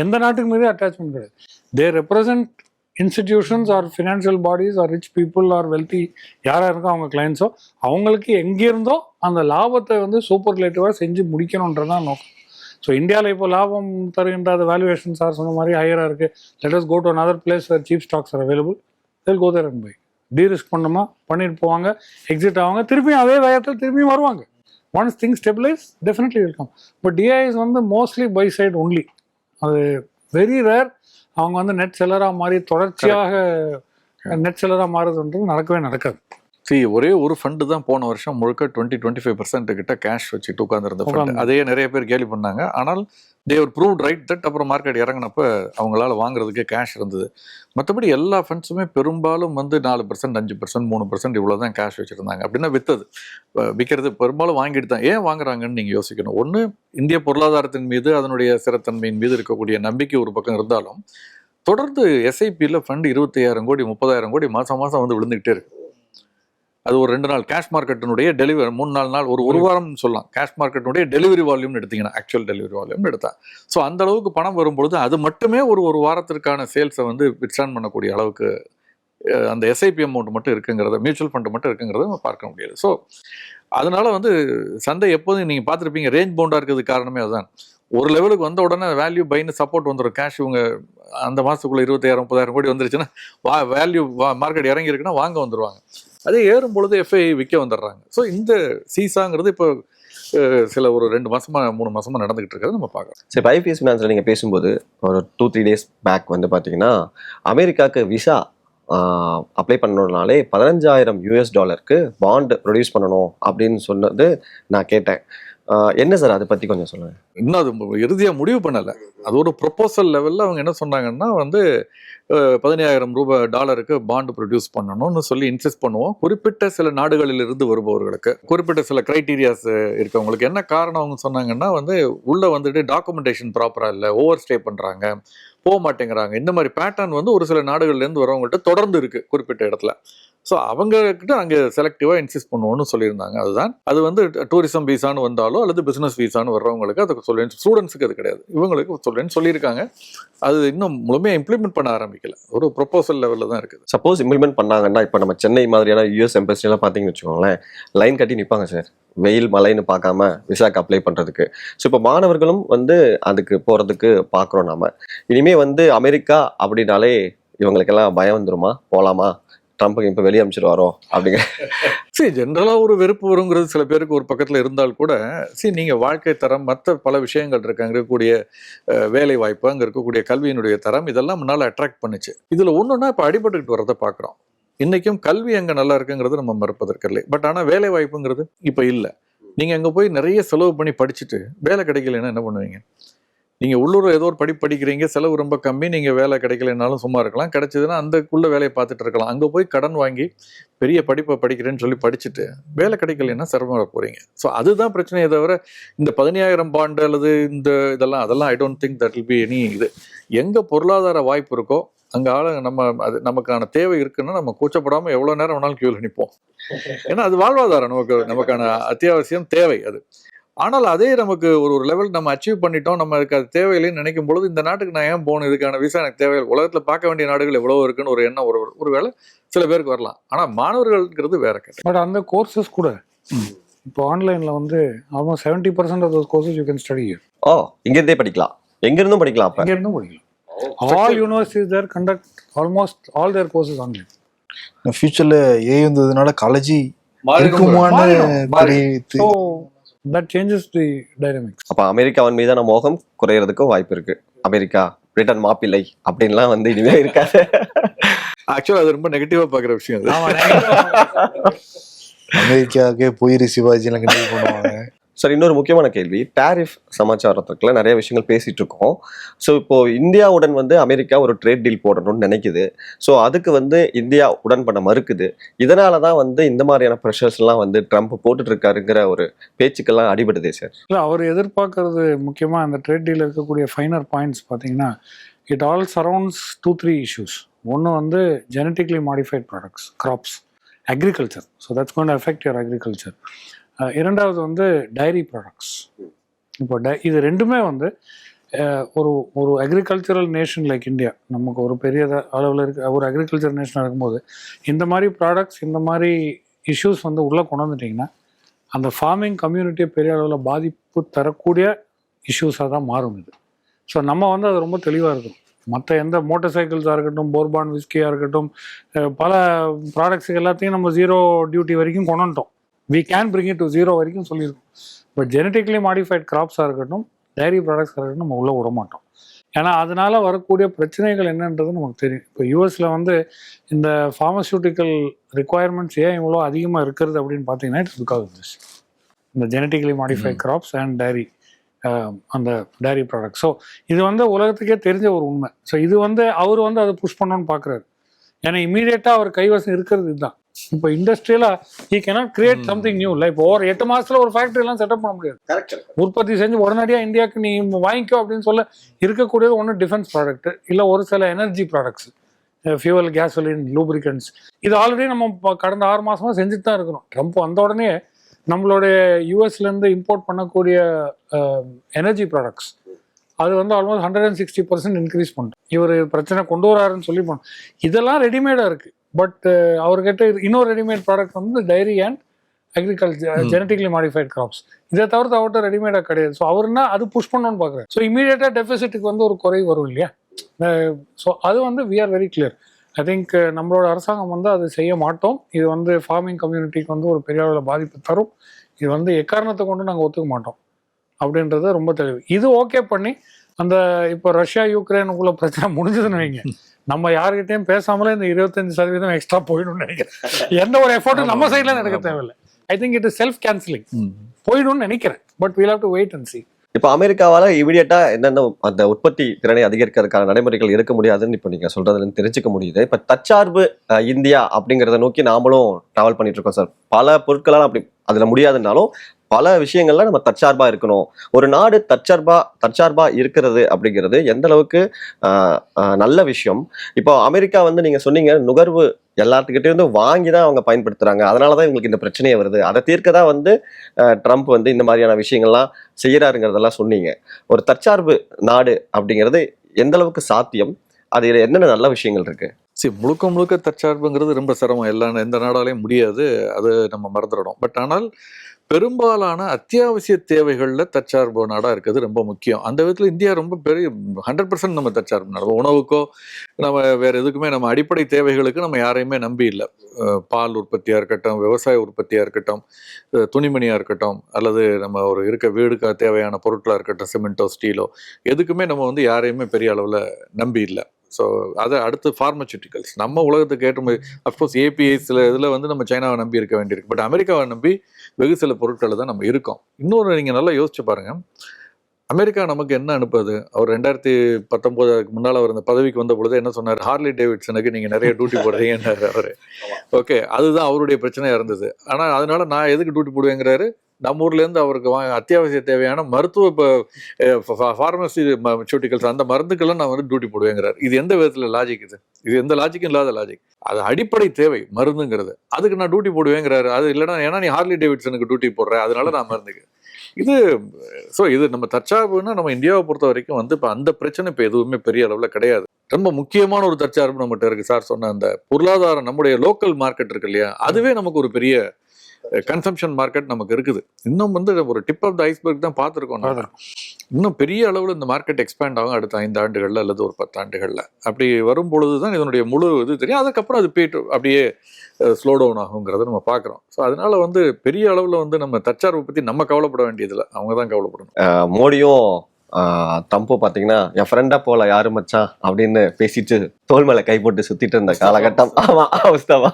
எந்த நாட்டுக்கு மீது அட்டாச்மெண்ட் கிடையாது. They represent institutions or financial bodies or rich people or wealthy யாராக இருக்கோ அவங்க கிளைண்ட்ஸோ அவங்களுக்கு எங்கேருந்தோ அந்த லாபத்தை வந்து சூப்பர் ரிலேட்டிவாக செஞ்சு முடிக்கணுன்றதான் நோக்கம். ஸோ இந்தியாவில் இப்போ லாபம் தருகின்ற அந்த வேல்யூவேஷன் ஆர் சொன்ன மாதிரி ஹையராக இருக்குது let's go to another place where cheap stocks are available they'll go there and tea derisk பண்ணுமா பண்ணிட்டு போவாங்க. எக்ஸிட் ஆவாங்க. திருப்பியும் அதே வேகத்தில் திரும்பியும் வருவாங்க. Once thing stabilise definitely welcome but DIIs வந்து மோஸ்ட்லி பை சைட் ஒன்லி அது வெரி ரேர் அவங்க வந்து நெட் செல்லராக மாறி தொடர்ச்சியாக நெட் செல்லராக மாறுறதுன்றது நடக்கவே நடக்காது. See ஒரே ஒரு ஃபண்டு தான் போன வருஷம் முழுக்க டுவெண்ட்டி டுவெண்ட்டி ஃபைவ் பர்சன்ட் கிட்ட கேஷ் வச்சுட்டு உட்காந்துருந்த ஃபண்ட் உட்கார்ந்து. அதே நிறைய பேர் கேலி பண்ணாங்க. ஆனால் they were proved right that அப்புறம் மார்க்கெட் இறங்கினப்ப அவங்களால வாங்குறதுக்கு கேஷ் இருந்தது. மற்றபடி எல்லா ஃபண்ட்ஸுமே பெரும்பாலும் வந்து நாலு பர்சன்ட் அஞ்சு பர்சன்ட் மூணு பர்சன்ட் இவ்வளோ தான் கேஷ் வச்சுருந்தாங்க. அப்படின்னா வித்தது. அஹ் விற்கிறது பெரும்பாலும் வாங்கிட்டு தான். ஏன் வாங்குறாங்கன்னு நீங்கள் யோசிக்கணும். ஒன்று இந்திய பொருளாதாரத்தின் மீது அதனுடைய ஸ்திரத்தன்மையின் மீது இருக்கக்கூடிய நம்பிக்கை ஒரு பக்கம் இருந்தாலும் தொடர்ந்து எஸ்ஐபியில் ஃபண்ட் இருபத்தையாயிரம் கோடி முப்பதாயிரம் கோடி மாதம் மாதம் வந்து விழுந்துகிட்டே இருக்கு. அது ஒரு ரெண்டு நாள் கேஷ் மார்க்கெட்டினுடைய டெலிவரி மூணு நாலு நாள் ஒரு ஒரு வாரம் சொல்லலாம். கேஷ் மார்க்கெட்டினுடைய டெலிவரி வால்யூம்னு எடுத்தீங்கன்னா ஆக்சுவல் டெலிவரி வால்யூம்னு எடுத்தா. ஸோ அந்த அளவுக்கு பணம் வரும்பொழுது அது மட்டுமே ஒரு ஒரு வாரத்திற்கான சேல்ஸை வந்து விட்ஸ்டாண்ட் பண்ணக்கூடிய அளவுக்கு அந்த எஸ்ஐபி அமௌண்ட் மட்டும் இருக்குங்கிறத மியூச்சுவல் ஃபண்ட் மட்டும் இருக்குங்கிறத நம்ம பார்க்க முடியாது. ஸோ அதனால வந்து சந்தை எப்போதும் நீங்கள் பார்த்துருப்பீங்க ரேஞ்ச் பவுண்டாக இருக்கிறதுக்கு காரணமே அதுதான். ஒரு லெவலுக்கு வந்த உடனே வேல்யூ பைன்னு சப்போர்ட் வந்துடும் கேஷ் இவங்க அந்த மாதத்துக்குள்ளே இருபத்தாயிரம் முப்பதாயிரம் கோடி வந்துருச்சுன்னா வா வேல்யூ வா மார்க்கெட் இறங்கி இருக்குன்னா வாங்க வந்துருவாங்க. அதே ஏறும் பொழுது எஃப்ஐ விற்க வந்துடுறாங்க. ஸோ இந்த சீசாங்கிறது இப்போ சில ஒரு ரெண்டு மாசமா மூணு மாசமா நடந்துகிட்டு இருக்கிறது நம்ம பார்க்கலாம் சரி இப்போ ஐபிஎஸ் ஃபினான்ஸில் நீங்கள் பேசும்போது ஒரு டூ த்ரீ டேஸ் பேக் வந்து பார்த்தீங்கன்னா அமெரிக்காவுக்கு விசா அப்ளை பண்ணணும்னாலே பதினஞ்சாயிரம் யூஎஸ் டாலருக்கு பாண்ட் ப்ரொடியூஸ் பண்ணணும் அப்படின்னு சொன்னது நான் கேட்டேன். என்ன சார் அதை பற்றி கொஞ்சம் சொல்லுங்கள் இன்னும் அது இறுதியா முடிவு பண்ணல. அது ஒரு ப்ரொபோசல் லெவல்ல அவங்க என்ன சொன்னாங்கன்னா வந்து பதினாயிரம் ரூபாய் டாலருக்கு பாண்டு ப்ரொடியூஸ் பண்ணணும்னு சொல்லி இன்சிஸ்ட் பண்ணுவோம். குறிப்பிட்ட சில நாடுகளில் இருந்து வருபவர்களுக்கு குறிப்பிட்ட சில கிரைட்டீரியாஸ் இருக்கவங்களுக்கு என்ன காரணம் அவங்க சொன்னாங்கன்னா வந்து உள்ள வந்துட்டு டாக்குமெண்டேஷன் ப்ராப்பரா இல்லை ஓவர் ஸ்டே பண்றாங்க போக மாட்டேங்கிறாங்க. இந்த மாதிரி பேட்டர்ன் வந்து ஒரு சில நாடுகள்லேருந்து வரவங்கள்ட்ட தொடர்ந்து இருக்கு குறிப்பிட்ட இடத்துல. ஸோ அவங்கக்கிட்ட அங்கே செலக்டிவாக இன்சிஸ்ட் பண்ணுவோம்னு சொல்லியிருந்தாங்க. அதுதான். அது வந்து டூரிசம் வீசான்னு வந்தாலோ அல்லது பிஸ்னஸ் வீசான்னு வர்றவங்களுக்கு அதுக்கு சொல்லுவேன் ஸ்டூடெண்ட்ஸுக்கு அது கிடையாது. இவங்களுக்கு சொல்லுவேன்னு சொல்லியிருக்காங்க. அது இன்னும் முழுமையாக இம்ப்ளிமெண்ட் பண்ண ஆரம்பிக்கல. ஒரு ப்ரொபோசல் லெவலில் தான் இருக்குது. சப்போஸ் இம்ப்ளிமெண்ட் பண்ணாங்கன்னா இப்போ நம்ம சென்னை மாதிரியான யூஎஸ் எம்பசிலாம் பார்த்தீங்கன்னு வச்சுக்கோங்களேன் லைன் கட்டி நிற்பாங்க சார் வெயில் மழைன்னு பார்க்காம விசாக்கு அப்ளை பண்ணுறதுக்கு ஸோ இப்போ மாணவர்களும் வந்து அதுக்கு போகிறதுக்கு பார்க்குறோம் நாம. இனிமே வந்து அமெரிக்கா அப்படின்னாலே இவங்களுக்கெல்லாம் பயம் வந்துருமா? போகலாமா ட்ரம்ப்புக்கு இப்போ வெளியே அனுப்பிச்சிடுவாரோ அப்படிங்கிற சரி ஜென்ரலாக ஒரு வெறுப்பு வருங்கிறது சில பேருக்கு ஒரு பக்கத்தில் இருந்தால் கூட சரி நீங்கள் வாழ்க்கை தரம் மற்ற பல விஷயங்கள் இருக்கு. அங்கே இருக்கக்கூடிய வேலை வாய்ப்பு அங்கே இருக்கக்கூடிய கல்வியினுடைய தரம் இதெல்லாம் முன்னால் அட்ராக்ட் பண்ணுச்சு. இதில் ஒன்றுனா இப்போ அடிபட்டுக்கிட்டு வரதை பார்க்குறோம் இன்றைக்கும் கல்வி அங்கே நல்லா இருக்குங்கிறது நம்ம மறுப்பதற்கு இல்லை. பட் ஆனால் வேலை வாய்ப்புங்கிறது இப்போ இல்லை. நீங்கள் அங்கே போய் நிறைய செலவு பண்ணி படிச்சுட்டு வேலை கிடைக்கலன்னா என்ன பண்ணுவீங்க? நீங்கள் உள்ளூர் ஏதோ ஒரு படிப்பு படிக்கிறீங்க செலவு ரொம்ப கம்மி நீங்கள் வேலை கிடைக்கலனாலும் சும்மா இருக்கலாம். கிடைச்சதுன்னா அந்தக்குள்ளே வேலையை பார்த்துட்டு இருக்கலாம். அங்கே போய் கடன் வாங்கி பெரிய படிப்பை படிக்கிறேன்னு சொல்லி படிச்சுட்டு வேலை கிடைக்கலன்னா சிரமப்பட போறீங்க. ஸோ அதுதான் பிரச்சனையே தவிர இந்த பதினாயிரம் பாண்டு அல்லது இந்த இதெல்லாம் அதெல்லாம் I don't think that will be any இது. எங்கே பொருளாதார வாய்ப்பு இருக்கோ அங்கே ஆளு நம்ம அது நமக்கான தேவை இருக்குன்னா நம்ம கூச்சப்படாமல் எவ்வளோ நேரம் வேணாலும் கியூவில் நிற்போம் ஏன்னா அது வாழ்வாதாரம். நமக்கு நமக்கான அத்தியாவசியம் தேவை அது. ஆனால் அதே நமக்கு ஒரு ஒரு லெவல் நம்ம அச்சீவ் பண்ணிட்டோம் நமக்கு அது தேவையில்லைன்னு நினைக்கும் பொழுது இந்த நாட்டுக்கு நான் ஏன் போகணும் இதுக்கான விசா எனக்கு தேவையில்லை உலகத்தில் பார்க்க வேண்டிய நாடுகள் எவ்வளோ இருக்குன்னு ஒரு எண்ணம் ஒரு ஒரு வேளை சில பேருக்கு வரலாம். ஆனால் மாணவர்களுங்கிறது வேற கதை பட் அந்த கோர்சஸ் கூட இப்போ ஆன்லைன்ல வந்து almost seventy percent of those courses you can study ஓ இங்கிருந்தே படிக்கலாம். எங்கிருந்தும் படிக்கலாம் அப்போ? இங்க இருந்தும் படிக்கலாம் all universities they're conduct almost all their courses online ஃபியூச்சர்ல ஏ வந்ததுனால காலேஜ். இருக்குமான்னு தட் சேஞ்சஸ் தி டைனமிக்ஸ் அப்ப அமெரிக்காவின் மீதான மோகம் குறையறதுக்கும் வாய்ப்பு இருக்கு. அமெரிக்கா பிரிட்டன் மாப்பிள்ளை அப்படின்லாம் வந்து இனிமே இருக்காது. ஆக்சுவலா அது ரொம்ப நெகட்டிவா பாக்குற விஷயம் அமெரிக்காவுக்கே போயிரு சிவாஜி எல்லாம் கண்டிப்பா பண்ணுவாங்க. சார் இன்னொரு முக்கியமான கேள்வி. டேரிஃப் சமாச்சாரத்துக்குள்ள நிறைய விஷயங்கள் பேசிட்டு இருக்கோம் ஸோ இப்போ இந்தியாவுடன் வந்து அமெரிக்கா ஒரு ட்ரேட் டீல் போடணும்னு நினைக்குது. ஸோ அதுக்கு வந்து இந்தியா உடன் பண்ண மறுக்குது இதனால தான் வந்து இந்த மாதிரியான ப்ரெஷர்ஸ்லாம் வந்து ட்ரம்ப் போட்டுட்டு இருக்காருங்கிற ஒரு பேச்சுக்கெல்லாம் அடிபடுதே சார் இல்லை அவர் எதிர்பார்க்கறது முக்கியமாக அந்த ட்ரேட் டீல் இருக்கக்கூடிய ஃபைனர் பாயிண்ட்ஸ் பார்த்தீங்கன்னா it all surrounds two three issues ஒன்று வந்து genetically modified products crops agriculture so that's gonna affect your agriculture இரண்டாவது வந்து டைரி ப்ராடக்ட்ஸ் இப்போ டை இது ரெண்டுமே வந்து ஒரு ஒரு அக்ரிகல்ச்சரல் நேஷன் லைக் இந்தியா நமக்கு ஒரு பெரிய அளவில் இருக்க ஒரு அக்ரிகல்ச்சர் நேஷனாக இருக்கும்போது இந்த மாதிரி ப்ராடக்ட்ஸ் இந்த மாதிரி இஷ்யூஸ் வந்து உள்ளே கொண்டு வந்துட்டிங்கன்னா அந்த ஃபார்மிங் கம்யூனிட்டியை பெரிய அளவில் பாதிப்பு தரக்கூடிய இஷ்யூஸாக தான் மாறும் இது. ஸோ நம்ம வந்து அது ரொம்ப தெளிவாக இருக்கும் மற்ற எந்த மோட்டார் சைக்கிள்ஸாக இருக்கட்டும் போர்பான் விஸ்கியாக இருக்கட்டும் பல ப்ராடக்ட்ஸுக்கு எல்லாத்தையும் நம்ம ஜீரோ டியூட்டி வரைக்கும் கொண்டு வந்துட்டோம். We can bring it to zero வரைக்கும் சொல்லியிருக்கோம். பட் ஜெனட்டிக்லி மாடிஃபைட் கிராப்ஸாக இருக்கட்டும் டைரி ப்ராடக்ட்ஸாக இருக்கட்டும் நம்ம உள்ளே விட மாட்டோம். ஏன்னா அதனால வரக்கூடிய பிரச்சனைகள் என்னன்றது நமக்கு தெரியும். இப்போ யூஎஸில் வந்து இந்த ஃபார்மசூட்டிக்கல் ரிக்குவயர்மெண்ட்ஸ் ஏன் இவ்வளோ அதிகமாக இருக்கிறது அப்படின்னு பார்த்தீங்கன்னா இட்ஸ் பிகாஸ் திஸ் இந்த genetically modified crops and dairy அந்த டைரி ப்ராடக்ட் ஸோ இது வந்து உலகத்துக்கே தெரிஞ்ச ஒரு உண்மை. ஸோ இது வந்து அவர் வந்து அதை புஷ் பண்ணணும்னு பார்க்குறாரு ஏன்னா இமீடியட்டாக அவர் கைவசம் இருக்கிறது இதுதான். இப்போ இண்டஸ்ட்ரியலாக we cannot create something new இல்லை இப்போ ஒரு எட்டு மாசத்துல ஒரு ஃபேக்டரி எல்லாம் செட்டப் பண்ண முடியாது. உற்பத்தி செஞ்சு உடனடியாக இந்தியாவுக்கு நீ வாங்கிக்கோ அப்படின்னு சொல்ல இருக்கக்கூடியது ஒன்று டிஃபென்ஸ் ப்ராடக்ட் இல்லை ஒரு சில energy products fuel gasoline lubricants இது ஆல்ரெடி நம்ம கடந்த ஆறு மாசமா செஞ்சுட்டு தான் இருக்கிறோம். ட்ரம்ப் வந்த உடனே நம்மளுடைய யூஎஸ்லேருந்து இம்போர்ட் பண்ணக்கூடிய எனர்ஜி ப்ராடக்ட்ஸ் அது வந்து almost hundred and sixty percent increase பண்ணிட்டோம். இவர் பிரச்சனை கொண்டு வராருன்னு சொல்லி பண்ணோம் இதெல்லாம் ரெடிமேடாக இருக்குது பட் அவர்கிட்ட இரு- இன்னொரு ரெடிமேட் ப்ராடக்ட் வந்து dairy and agriculture genetically modified crops இதை தவிர்த்து அவர்கிட்ட ரெடிமேடாக கிடையாது. ஸோ அவர்னா அது புஷ் பண்ணணும்னு பார்க்குறாரு ஸோ இமீடியட்டாக டெபிசிட்டுக்கு வந்து ஒரு குறை வரும் இல்லையா? ஸோ அது வந்து we are very clear I think நம்மளோட அரசாங்கம் வந்து அது செய்ய மாட்டோம். இது வந்து ஃபார்மிங் கம்யூனிட்டிக்கு வந்து ஒரு பெரிய அளவில் பாதிப்பு தரும். இது வந்து எக்காரணத்தை கொண்டு நாங்கள் ஒத்துக்க மாட்டோம். அப்படின்றது ரொம்ப தெளிவு. இது ஓகே பண்ணி அந்த இப்போ ரஷ்யா யூக்ரைனுக்குள்ள பிரச்சனை முடிஞ்சதுன்னு வைங்க. நம்ம யார்கிட்டயும் பேசாமலே இந்த இருபத்தஞ்சு சதவீதம் எக்ஸ்ட்ரா போயிடும்னு நினைக்கிறேன். எந்த ஒரு எஃபோர்ட்டும் நம்ம சைட்ல நடக்க தேவையில்லை. I think it is self cancelling போயிடும்னு நினைக்கிறேன். But we'll have to wait and see இப்போ அமெரிக்காவால இமீடியட்டா என்னென்ன அந்த உற்பத்தி திறனை அதிகரிக்கிறதுக்கான நடைமுறைகள் எடுக்க முடியாதுன்னு இப்போ நீங்க சொல்றதுல இருந்து தெரிஞ்சுக்க முடியுது. இப்போ தற்சார்பு இந்தியா அப்படிங்கிறத நோக்கி நாமளும் டிராவல் பண்ணிட்டு இருக்கோம் சார் பல பொருட்களெல்லாம் அப்படி அதுல முடியாதுன்னாலும் பல விஷயங்கள்ல நம்ம தற்சார்பா இருக்கணும். ஒரு நாடு தற்சார்பா தற்சார்பா இருக்கிறது அப்படிங்கிறது எந்த அளவுக்கு நல்ல விஷயம். இப்போ அமெரிக்கா வந்து நீங்க சொன்னீங்க நுகர்வு எல்லாத்துக்கிட்டே இருந்து வாங்கி தான் அவங்க பயன்படுத்துறாங்க. அதனாலதான் இவங்களுக்கு இந்த பிரச்சனையே வருது. அதை தீர்க்க தான் வந்து ட்ரம்ப் வந்து இந்த மாதிரியான விஷயங்கள்லாம் செய்யறாருங்கிறதெல்லாம் சொன்னீங்க. ஒரு தற்சார்பு நாடு அப்படிங்கிறது எந்த அளவுக்கு சாத்தியம்? அதுல என்னென்ன நல்ல விஷயங்கள் இருக்கு? சரி முழுக்க முழுக்க தற்சார்புங்கிறது ரொம்ப சிரமம். எல்லா எந்த நாடாலையும் முடியாது. அது நம்ம மறந்துடணும். பட் ஆனால் பெரும்பாலான அத்தியாவசிய தேவைகளில் தற்சார்பு நாடாக இருக்கிறது ரொம்ப முக்கியம். அந்த விதத்தில் இந்தியா ரொம்ப பெரிய ஹண்ட்ரட் பர்சன்ட் நம்ம தற்சார்பு நாடு. உணவுக்கோ நம்ம வேறு எதுக்குமே நம்ம அடிப்படை தேவைகளுக்கு நம்ம யாரையுமே நம்பி இல்லை. பால் உற்பத்தியாக இருக்கட்டும் விவசாய உற்பத்தியாக இருக்கட்டும் துணிமணியாக இருக்கட்டும் அல்லது நம்ம ஒரு இருக்க வீடுக்கு தேவையான பொருட்களாக இருக்கட்டும் சிமெண்ட்டோ ஸ்டீலோ எதுக்குமே நம்ம வந்து யாரையுமே பெரிய அளவில் நம்பி இல்லை. ஸோ அதை அடுத்து ஃபார்மசூட்டிக்கல்ஸ் நம்ம உலகத்துக்கு ஏற்றுமதி அஃப்கோர்ஸ் ஏபிஐஸில் இதில் வந்து நம்ம சைனாவை நம்பி இருக்க வேண்டியிருக்கு. பட் அமெரிக்காவை நம்பி வெகு சில பொருட்களை தான் நம்ம இருக்கோம். இன்னொரு நீங்கள் நல்லா யோசிச்சு பாருங்க. அமெரிக்கா நமக்கு என்ன அனுப்புது? அவர் ரெண்டாயிரத்தி பத்தொம்போதுக்கு முன்னால் அவர் இந்த பதவிக்கு வந்த பொழுது என்ன சொன்னார்? ஹார்லி டேவிட்சனுக்கு நீங்கள் நிறைய டியூட்டி போடுறீங்கன்னாரு அவர். ஓகே அதுதான் அவருடைய பிரச்சனையாக இருந்தது. ஆனால் அதனால நான் எதுக்கு டியூட்டி போடுவேங்கிறாரு? நம்ம ஊர்லேருந்து அவருக்கு வா அத்தியாவசிய தேவையான மருத்துவ இப்போ ஃபார்மசி சூட்டிக்கல்ஸ் அந்த மருந்துக்கெல்லாம் நான் வந்து டியூட்டி போடுவேங்கிறார். இது எந்த விதத்தில் லாஜிக் இது? இது எந்த லாஜிக்கும் இல்லாத லாஜிக் அது அடிப்படை தேவை மருந்துங்கிறது. அதுக்கு நான் டியூட்டி போடுவேங்கிறாரு. அது இல்லைன்னா ஏன்னா நீ ஹார்லி டேவிட்சனுக்கு டியூட்டி போடுற அதனால நான் மருந்துக்கு. இது ஸோ இது நம்ம தற்சார்புன்னா நம்ம இந்தியாவை பொறுத்த வரைக்கும் வந்து இப்போ அந்த பிரச்சனை இப்போ எதுவுமே பெரிய அளவில் கிடையாது. ரொம்ப முக்கியமான ஒரு தற்சார்பு நம்மகிட்ட இருக்குது சார் சொன்ன அந்த பொருளாதாரம் நம்முடைய லோக்கல் மார்க்கெட் இருக்கு இல்லையா? அதுவே நமக்கு ஒரு பெரிய கன்சம்ஷன் மார்க்கெட் நமக்கு இருக்குது. இன்னும் வந்து ஒரு டிப் ஆஃப் த ஐஸ்பர்க் தான் பார்த்துருக்கோம். இன்னும் பெரிய அளவில் இந்த மார்க்கெட் எக்ஸ்பேண்ட் ஆகும் அடுத்த ஐந்து ஆண்டுகளில் அல்லது ஒரு பத்து ஆண்டுகளில் அப்படி வரும் பொழுது தான் இதனுடைய முழு இது தெரியும். அதுக்கப்புறம் அது போயிட்டு அப்படியே ஸ்லோ டவுன் ஆகுங்கிறத நம்ம பார்க்குறோம். ஸோ அதனால வந்து பெரிய அளவில் வந்து நம்ம தற்சார்பை பற்றி நம்ம கவலைப்பட வேண்டியதில்லை. அவங்க தான் கவலைப்படணும். மோடியும் தம்பு பாத்தீங்கன்னா என் ஃப்ரெண்டா போல யாரு மச்சான்? அப்படின்னு பேசிட்டு தோல் மேல கை போட்டு சுத்திட்டு இருந்த காலகட்டம். ஆமா அவஸ்தவா?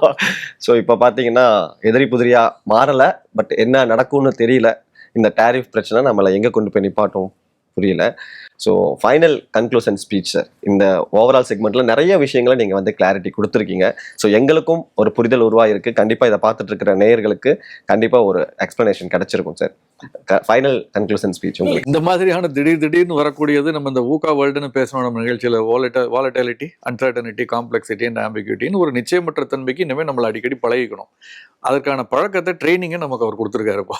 ஸோ இப்ப பாத்தீங்கன்னா எதிரி புதிரியா மாறல பட் என்ன நடக்கும்னு தெரியல. இந்த டேரிஃப் பிரச்சனை நம்மளை எங்க கொண்டு போய் நிப்பாட்டும்? புரியல. So final conclusion speech sir இந்த ஓவரால் செக்மெண்ட்ல நிறைய விஷயங்களை நீங்க வந்து கிளாரிட்டி கொடுத்துருக்கீங்க. ஸோ எங்களுக்கும் ஒரு புரிதல் உருவாயிருக்கு. கண்டிப்பா இதை பார்த்துட்டு இருக்கிற நேயர்களுக்கு கண்டிப்பா ஒரு எக்ஸ்பிளனேஷன் கிடைச்சிருக்கும் சார் ஃபைனல் கன்க்ளூஷன் ஸ்பீச் உங்களுக்கு. இந்த மாதிரியான திடீர் திடீர்னு வரக்கூடியது நம்ம இந்த ஊகா வேர்ல்டுன்னு பேசணும் நம்ம நிகழ்ச்சியில். வாலட்ட வாலட்டாலிட்டி அன்சர்டனிட்டி காம்ப்ளெக்சிட்டி அண்ட் ஆம்பிகியூட்டின்னு ஒரு நிச்சயமற்ற தன்மைக்கு இனிமேல் நம்மளை அடிக்கடி பழகிக்கணும். அதற்கான பழக்கத்தை ட்ரைனிங்கை நமக்கு அவர் கொடுத்துருக்காருப்பா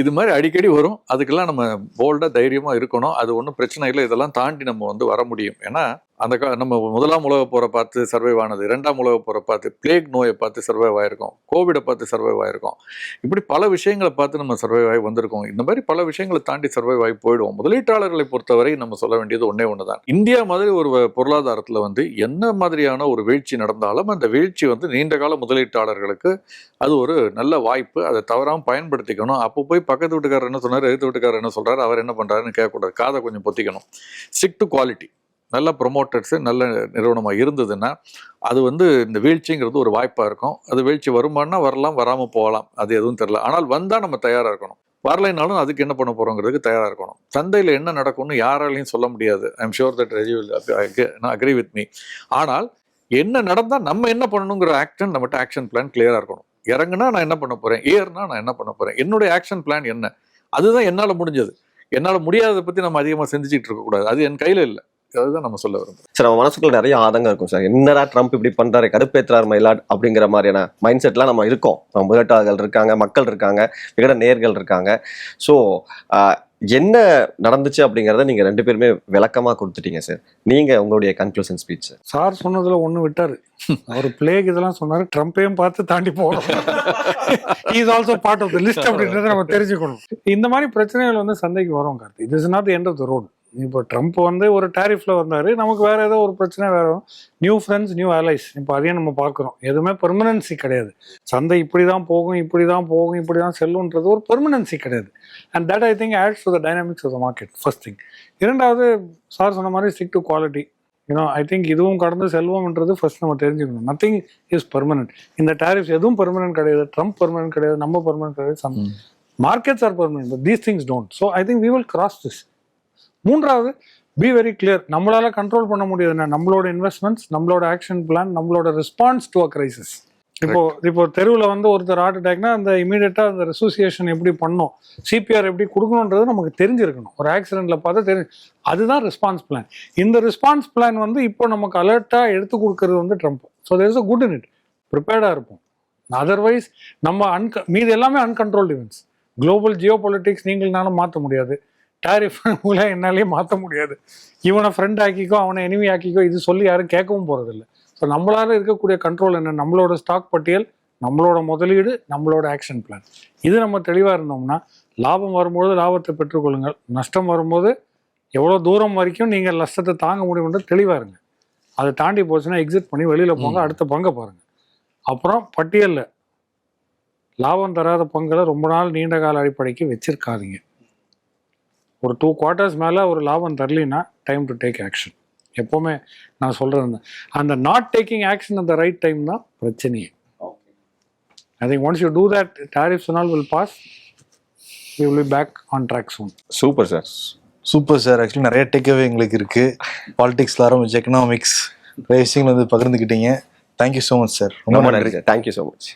இது மாதிரி அடிக்கடி வரும். அதுக்கெல்லாம் நம்ம போல்டாக தைரியமாக இருக்கணும். அது ஒன்றும் பிரச்சனை இல்லை. இதெல்லாம் தாண்டி நம்ம வந்து வர முடியும். ஏன்னா அந்த கா நம்ம முதலாம் உலக போரை பார்த்து சர்வைவ் ஆனது ரெண்டாம் உலக போரை பார்த்து பிளேக் நோயை பார்த்து சர்வைவ் ஆயிருக்கோம் கோவிடை பார்த்து சர்வைவ் ஆயிருக்கோம். இப்படி பல விஷயங்களை பார்த்து நம்ம சர்வைவ் ஆகி வந்திருக்கோம். இந்த மாதிரி பல விஷயங்களை தாண்டி சர்வைவ் ஆகி போயிடுவோம். முதலீட்டாளர்களை பொறுத்தவரை நம்ம சொல்ல வேண்டியது ஒன்றே ஒன்று தான் இந்தியா மாதிரி ஒரு பொருளாதாரத்தில் வந்து என்ன மாதிரியான ஒரு வீழ்ச்சி நடந்தாலும் அந்த வீழ்ச்சி வந்து நீண்ட கால முதலீட்டாளர்களுக்கு அது ஒரு நல்ல வாய்ப்பு. அதை தவறாமல் பயன்படுத்திக்கணும். அப்போ போய் பக்கத்து வீட்டுக்காரர் என்ன சொன்னார்? எழுத்து வீட்டுக்காரர் என்ன சொல்கிறார் அவர் என்ன பண்ணுறாருன்னு கேட்கக்கூடாது. காதை கொஞ்சம் பொத்திக்கணும். ஸ்ட்ரிக்ட் குவாலிட்டி நல்ல ப்ரொமோட்டர்ஸு நல்ல நிறுவனமாக இருந்ததுன்னா அது வந்து இந்த வீழ்ச்சிங்கிறது ஒரு வாய்ப்பாக இருக்கும். அது வீழ்ச்சி வருமானா வரலாம் வராமல் போகலாம். அது எதுவும் தெரில ஆனால் வந்தால் நம்ம தயாராக இருக்கணும். வரலைனாலும் அதுக்கு என்ன பண்ண போகிறோங்கிறதுக்கு தயாராக இருக்கணும். சந்தையில் என்ன நடக்கும்னு யாராலையும் சொல்ல முடியாது. I'm sure that Reji agree with me ஆனால் என்ன நடந்தால் நம்ம என்ன பண்ணணுங்கிற ஆக்ஷன் நம்மகிட்ட ஆக்ஷன் பிளான் கிளியராக இருக்கணும். இறங்குனா நான் என்ன பண்ண போகிறேன் ஏறுனா நான் என்ன பண்ண போகிறேன் என்னுடைய ஆக்ஷன் பிளான் என்ன? அதுதான் என்னால் முடிஞ்சது. என்னால் முடியாததை பற்றி நம்ம அதிகமாக சிந்திச்சிட்டு இருக்கக்கூடாது. அது என் கையில் இல்லை. அதுதான் நம்ம சொல்ல விரும்புகிறோம் சார் நம்ம மனசுக்குள்ள நிறைய ஆதங்கம் இருக்கும் சார். என்னடா ட்ரம்ப் இப்படி பண்றாரு கடுப்பேத்துறாரு மயிலாட் அப்படிங்கிற மாதிரியான மைண்ட் செட்லாம் நம்ம இருக்கோம். நம்ம முதலீட்டாளர்கள் இருக்காங்க மக்கள் இருக்காங்க விகட நேர்கள் இருக்காங்க. ஸோ என்ன நடந்துச்சு அப்படிங்கிறத நீங்க ரெண்டு பேருமே விளக்கமா கொடுத்துட்டீங்க சார். நீங்க உங்களுடைய கன்க்ளூஷன் ஸ்பீச் சார். சொன்னதுல ஒண்ணு விட்டாரு. அவர் பிளேக் இதெல்லாம் சொன்னாரு. ட்ரம்ப்பையும் பார்த்து தாண்டி போகணும் is also part of the list அப்படின்றத நம்ம தெரிஞ்சுக்கணும். இந்த மாதிரி பிரச்சனைகள் வந்து சந்தைக்கு வரும் கார்த்தி இது is not end of the road இப்போ ட்ரம்ப் வந்து ஒரு டேரிஃப்ல வந்தாரு. நமக்கு வேற ஏதோ ஒரு பிரச்சனை வேற நியூ ஃப்ரெண்ட்ஸ் நியூ அலைஸ் இப்போ அதையும் நம்ம பார்க்குறோம். எதுவுமே பெர்மனன்சி கிடையாது. சந்தை இப்படி தான் போகும் இப்படி தான் போகும் இப்படி தான் செல்லுன்றது ஒரு பெர்மனன்சி கிடையாது. And that I think adds to the dynamics of the market first thing இரண்டாவது சார் சொன்ன மாதிரி stick to quality you know I think இதுவும் கடந்து செல்வம்ன்றது ஃபர்ஸ்ட் நம்ம தெரிஞ்சுக்கணும். நத்திங் இஸ் பர்மனன்ட் இந்த டேரிஃப்ஸ் எதுவும் பர்மனன்ட் கிடையாது. ட்ரம்ப் பர்மனன்ட் கிடையாது. நம்ம பர்மனன்ட் கிடையாது. Some markets are permanent but these things don't so I think we will cross this மூன்றாவது பி வெரி கிளியர் நம்மளால கண்ட்ரோல் பண்ண முடியாதுன்னா நம்மளோட இன்வெஸ்ட்மெண்ட்ஸ் நம்மளோட ஆக்ஷன் பிளான் நம்மளோட ரெஸ்பான்ஸ் டு அ கிரைசிஸ் இப்போ இப்போ தெருவில் வந்து ஒருத்தர் ஹார்ட் அட்டாக்னா அந்த இமீடியட்டா அந்த ரெசோசியேஷன் எப்படி பண்ணும் சிபிஆர் எப்படி கொடுக்கணுன்றது நமக்கு தெரிஞ்சிருக்கணும். ஒரு ஆக்சிடென்ட்ல பார்த்தா தெரிஞ்சு அதுதான் ரெஸ்பான்ஸ் பிளான் இந்த ரெஸ்பான்ஸ் பிளான் வந்து இப்போ நமக்கு அலர்ட்டா எடுத்து கொடுக்கறது வந்து Trump so there is a good in it ப்ரிப்பேர்டாக இருப்போம். அதர்வைஸ் நம்ம அன்க மீது எல்லாமே uncontrolled events global geopolitics நீங்கள்னாலும் மாற்ற முடியாது. டேரிஃப் உங்களை என்னாலேயே மாற்ற முடியாது. இவனை ஃப்ரெண்ட் ஆக்கிக்கோ அவனை எனிமி ஆக்கிக்கோ இது சொல்லி யாரும் கேட்கவும் போகிறதில்ல ஸோ நம்மளால இருக்கக்கூடிய கண்ட்ரோல் என்ன? நம்மளோட ஸ்டாக் பட்டியல் நம்மளோட முதலீடு நம்மளோட ஆக்ஷன் பிளான் இது நம்ம தெளிவாக இருந்தோம்னா லாபம் வரும்போது லாபத்தை பெற்றுக்கொள்ளுங்கள் நஷ்டம் வரும்போது எவ்வளோ தூரம் வரைக்கும் நீங்கள் நஷ்டத்தை தாங்க முடியும்ன்றது தெளிவாக இருங்க. அதை தாண்டி போச்சுன்னா எக்ஸிட் பண்ணி வெளியில் போங்க. அடுத்த பங்கை பாருங்க. அப்புறம் பட்டியலில் லாபம் தராத பங்குகளை ரொம்ப நாள் நீண்ட கால அடிப்படைக்கு வச்சிருக்காதீங்க. ஒரு டூ குவார்ட்டர்ஸ் மேலே ஒரு லாபம் தரலினா டைம் டு டேக் ஆக்ஷன் எப்போவுமே நான் சொல்கிறது அந்த நாட் டேக்கிங் ஆக்ஷன் அந்த ரைட் டைம் தான் பிரச்சனையே. I think once you do that tariffs நாள் will pass you will back on track soon super sir super sir actually நிறைய டேக்அவே எங்களுக்கு இருக்கு. பாலிடிக்ஸ்ல ஆரம்பிச்சு எக்கனாமிக்ஸ் நிறைய விஷயங்கள் வந்து பகிர்ந்துக்கிட்டீங்க. தேங்க்யூ ஸோ மச் சார் ரொம்ப நன்றி. Sir thank you so much